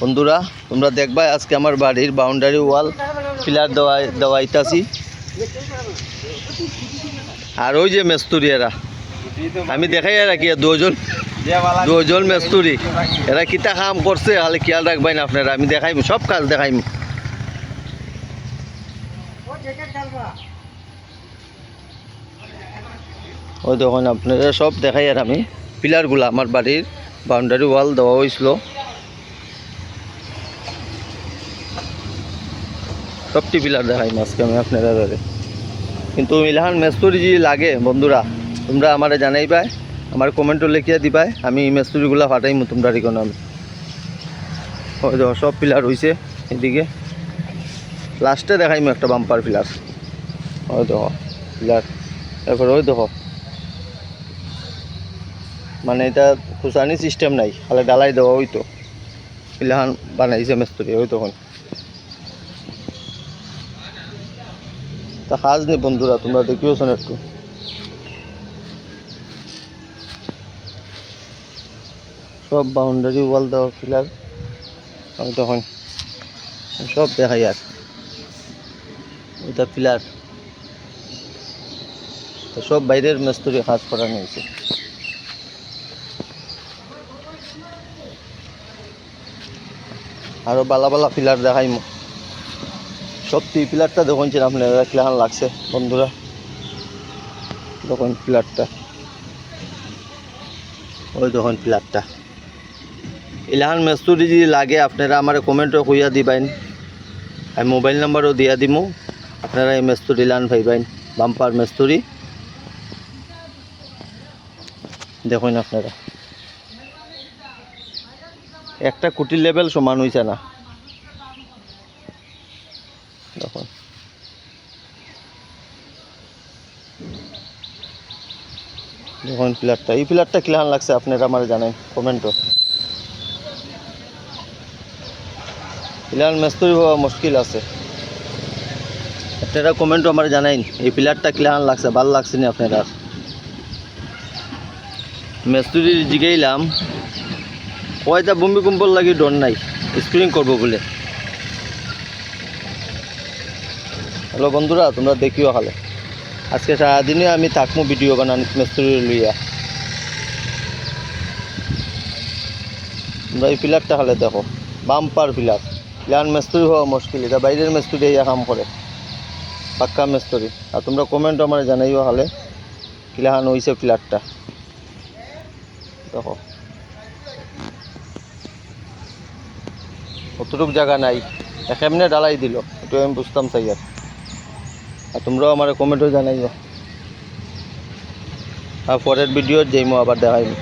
বন্ধুরা, তোমরা দেখবা আজকে আমার বাড়ির বাউন্ডারি ওয়াল পিলার দেওয়া, দেওয়াইতাছি। আর ওই যে মেস্তুরি এরা, আমি দেখাই রাখি দুজন দুজন মেস্তুরি। এরা কিতা কাম করছে, খালি খেয়াল রাখবেন আপনারা, আমি দেখাইম, সব কাজ দেখাইম। ওই দেখুন আপনারা সব দেখাই আর আমি। পিলারগুলো আমার বাড়ির বাউন্ডারি ওয়াল দেওয়া হয়েছিল সবটি পিলার দেখাই আজকে আমি আপনারা ধরে কিন্তু ইলহান মেস্তুরি যে লাগে, বন্ধুরা। তোমরা আমার জানাই জানাইবাই আমার কমেন্টও লিখিয়ে দিবাই, আমি মেস্তুরিগুলো ফাটাইমু তোমরা রিকন আমি। সব পিলার হয়েছে এদিকে। লাস্টে দেখাইমু একটা বাম্পার পিলার। ওই দেখো, পিলার। তারপর ওই দেখো। মানে এটা খুসানি সিস্টেম নাই, খালি ডালাই দেওয়া হইতো। পিলাহান বানাইছে মেস্তুরি, ওই তখন তা কাজ নেই বন্ধুরা, তোমরা দেখিও শোন একটু। সব বাউন্ডারি ওয়াল দেওয়া পিলার আমি তখন সব দেখাই আর। এটা পিলার তো সব বাইরের মেস্তরি কাজ করানো হয়েছে আরও বালা বালা পিলার দেখাইমু। সত্যি পিলারটা দেখুন আপনারা কেমন লাগছে, বন্ধুরা। দেখুন পিলারটা। ওই দেখুন পিলারটা। ইলাহান মেস্তুরি যদি লাগে, আপনারা আমার কমেন্টও কইয়া দিবেন। আমি মোবাইল নাম্বারও দিয়া দিমু। আপনারা এই মেস্তুরি লান ভাইবেন বাম্পার মেস্তুরি। দেখুন আপনারা। একটা কুটির লেভেল সমান হয়েছে না। দেখুন দেখুন প্লেয়ারটা এই প্লেয়ারটা কিলান লাগছে, আপনারা আমার জানেন কমেন্টও প্লেয়ার মেস্তরি হওয়া মুশকিল আছে। আপনারা কমেন্টও আমার এই প্লেয়ারটা কিলান লাগছে, ভালো লাগছে না আপনারা? মেস্তুরি জিগাইলাম, কয়টা ভূমিকম্পর লাগি ডর নাই স্প্রিং করব বলে। হ্যালো বন্ধুরা, তোমরা দেখিও খালে আজকে সারাদিনে আমি থাকব ভিডিও বানান মেস্তুরি লইয়া। তোমরা এই পিলারটা খালে দেখো, বাম্পার পিলার পিলার মেস্তুরি হওয়া মুশকিল, এটা বাইরের মেস্তুরি ইয়া কাম করে। পাক্কা মেস্তুরি। আর তোমরা কমেন্ট আমার জানাইও খালে কিলাহান হয়েছে পিলারটা দেখো। অতটুক জায়গা নাই। এমনি ডালাই দিল একটু আমি বুঝতাম চাই আর আর তোমরাও আমার কমেন্টও জানাইও। আর পরের ভিডিও যাইমো আবার দেখাইমো